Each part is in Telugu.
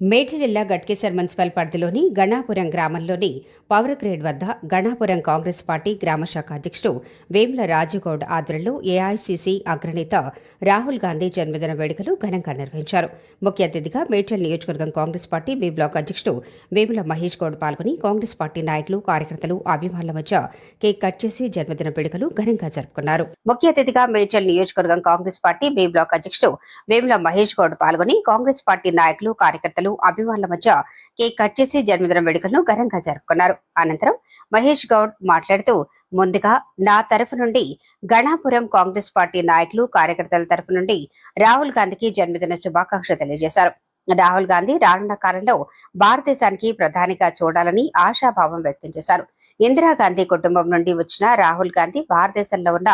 మేడ్చల్ జిల్లా గట్కేసర్ మున్సిపల్ పరిధిలోని గణాపురం గ్రామంలోని పవర్ గ్రేడ్ వద్ద గణాపురం కాంగ్రెస్ పార్టీ గ్రామ శాఖ అధ్యక్షుడు వేముల రాజుగౌడ్ ఆధ్వర్యంలో ఏఐసీసీ అగ్రనేత రాహుల్ గాంధీ జన్మదిన వేడుకలు ఘనంగా నిర్వహించారు. ముఖ్య అతిథిగా మేడ్చల్ నియోజకవర్గం కాంగ్రెస్ పార్టీ బి బ్లాక్ అధ్యక్షుడు వేముల మహేష్ గౌడ్ పాల్గొని కాంగ్రెస్ పార్టీ నాయకులు కార్యకర్తలు అభిమానుల మధ్య కేక్ కట్ చేసి జన్మదిన వేడుకలు ఘనంగా జరుపుకున్నారు. ముఖ్య అతిథిగా మేడ్చల్ నియోజకవర్గం కాంగ్రెస్ పార్టీ బి బ్లాక్ అధ్యక్షుడు వేముల మహేష్ గౌడ్ పాల్గొని కాంగ్రెస్ పార్టీ నాయకులు కార్యకర్తలు అభిమానుల మధ్య కేక్ కట్ చేసి జన్మదిన వేడుకలను ఘనంగా జరుపుకున్నారు. అనంతరం మహేష్ గౌడ్ మాట్లాడుతూ ముందుగా నా తరఫు నుండి గణాపురం కాంగ్రెస్ పార్టీ నాయకులు కార్యకర్తల తరఫు నుండి రాహుల్ గాంధీకి జన్మదిన శుభాకాంక్షలు తెలియజేశారు. రాహుల్ గాంధీ రానున్న కాలంలో భారతదేశానికి ప్రధానిగా చూడాలని ఆశాభావం వ్యక్తం చేశారు. ఇందిరాగాంధీ కుటుంబం నుండి వచ్చిన రాహుల్ గాంధీ భారతదేశంలో ఉన్న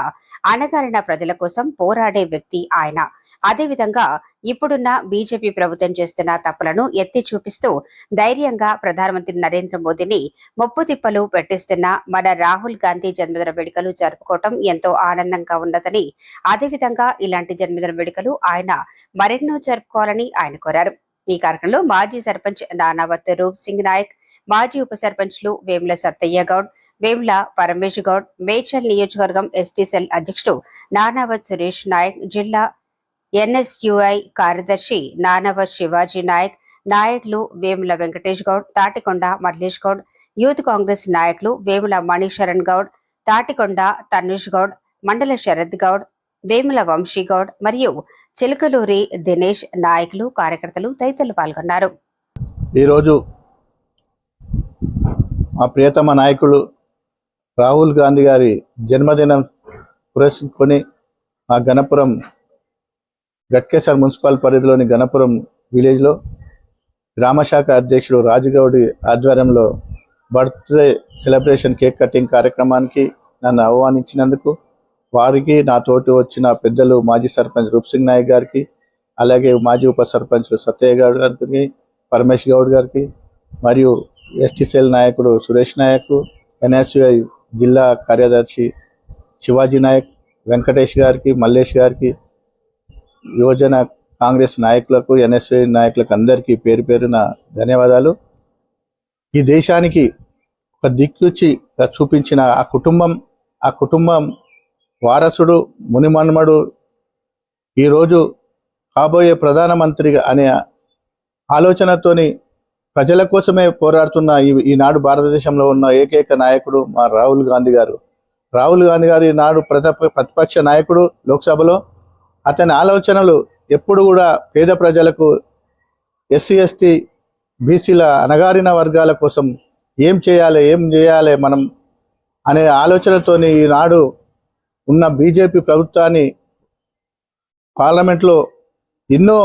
అణగారిన ప్రజల కోసం పోరాడే వ్యక్తి ఆయన. అదేవిధంగా ఇప్పుడున్న బీజేపీ ప్రభుత్వం చేస్తున్న తప్పులను ఎత్తి చూపిస్తూ ధైర్యంగా ప్రధానమంత్రి నరేంద్ర మోదీని ముప్పు తిప్పలు పెట్టిస్తున్న మన రాహుల్ గాంధీ జన్మదిన వేడుకలు జరుపుకోవటం ఎంతో ఆనందంగా ఉన్నదని అదేవిధంగా ఇలాంటి జన్మదిన వేడుకలు ఆయన మరెన్నో జరుపుకోవాలని ఆయన కోరారు. ఈ కార్యక్రమంలో మాజీ సర్పంచ్ నానావత్ రూప్ సింగ్ నాయక్ మాజీ ఉప సర్పంచ్లు వేముల సత్తయ్య గౌడ్ వేముల పరమేష్ గౌడ్ మేడ్చల్ నియోజకవర్గం ఎస్టీ సెల్ అధ్యక్షుడు నానావత్ సురేష్ నాయక్ జిల్లా ఎన్ఎస్యుఐ కార్యదర్శి నానవ శివాజీ నాయక్ నాయకులు వేముల వెంకటేష్ గౌడ్ తాటికొండ మల్లేష్ గౌడ్ యూత్ కాంగ్రెస్ నాయకులు వేముల మణిశరణ్ గౌడ్ తాటికొండ తన్విష్ గౌడ్ మండల శరద్ గౌడ్ వేముల వంశీ గౌడ్ మరియు చిలకలూరి దినేష్ నాయకులు కార్యకర్తలు తదితరులు పాల్గొన్నారు. ఈరోజు మా ప్రియతమ నాయకులు రాహుల్ గాంధీ గారి జన్మదినం పురస్కొని మా గణపురం గట్కేసర్ మున్సిపల్ పరిధిలోని గణపురం విలేజ్లో గ్రామశాఖ అధ్యక్షుడు రాజుగౌడి ఆధ్వర్యంలో బర్త్డే సెలబ్రేషన్ కేక్ కటింగ్ కార్యక్రమానికి నన్ను ఆహ్వానించినందుకు వారికి నా తోటి వచ్చిన పెద్దలు మాజీ సర్పంచ్ రూప్సింగ్ నాయక్ గారికి అలాగే మాజీ ఉప సర్పంచ్ సత్యయ్య గౌడ్ గారికి పరమేష్ గౌడ్ గారికి మరియు ఎస్టీసీఎల్ నాయకుడు సురేష్ నాయక్ ఎన్ఎస్యుఐ జిల్లా కార్యదర్శి శివాజీ నాయక్ వెంకటేష్ గారికి మల్లేష్ గారికి యువజన కాంగ్రెస్ నాయకులకు ఎన్ఎస్ఐ నాయకులకు అందరికీ పేరు పేరున ధన్యవాదాలు. ఈ దేశానికి ఒక దిక్కుచిగా చూపించిన ఆ కుటుంబం ఆ కుటుంబం వారసుడు మునిమన్మడు ఈరోజు కాబోయే ప్రధానమంత్రి అనే ఆలోచనతోని ప్రజల కోసమే పోరాడుతున్న ఈ ఈనాడు భారతదేశంలో ఉన్న ఏకైక నాయకుడు మా రాహుల్ గాంధీ గారు. రాహుల్ గాంధీ గారు ఈనాడు ప్రత ప్రతిపక్ష నాయకుడు లోక్సభలో. అతని ఆలోచనలు ఎప్పుడు కూడా పేద ప్రజలకు ఎస్సీ ఎస్టీ బీసీల అణగారిన వర్గాల కోసం ఏం చేయాలి ఏం చేయాలి మనం అనే ఆలోచనతోని ఈనాడు ఉన్న బీజేపీ ప్రభుత్వాన్ని పార్లమెంట్లో ఎన్నో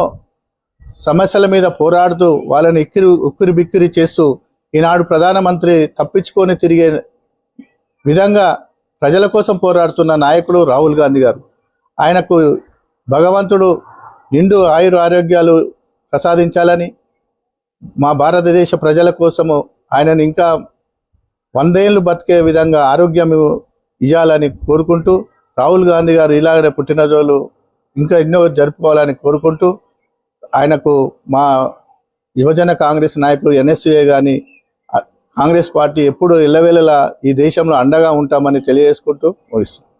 సమస్యల మీద పోరాడుతూ వాళ్ళని ఇక్కిరి ఉక్కిరి బిక్కిరి చేస్తూ ఈనాడు ప్రధానమంత్రి తప్పించుకొని తిరిగే విధంగా ప్రజల కోసం పోరాడుతున్న నాయకుడు రాహుల్ గాంధీ గారు. ఆయనకు భగవంతుడు నిండు ఆయుర ఆరోగ్యాలు ప్రసాదించాలని మా భారతదేశ ప్రజల కోసము ఆయనను ఇంకా వందేళ్ళు బతికే విధంగా ఆరోగ్యం ఇవ్వాలని కోరుకుంటూ రాహుల్ గాంధీ గారు ఇలాగనే పుట్టినరోజులు ఇంకా ఎన్నో జరుపుకోవాలని కోరుకుంటూ ఆయనకు మా యువజన కాంగ్రెస్ నాయకులు ఎన్ఎస్యుఏ కానీ కాంగ్రెస్ పార్టీ ఎప్పుడు ఎల్లవేళలా ఈ దేశంలో అండగా ఉంటామని తెలియజేసుకుంటూ ముగిస్తుంది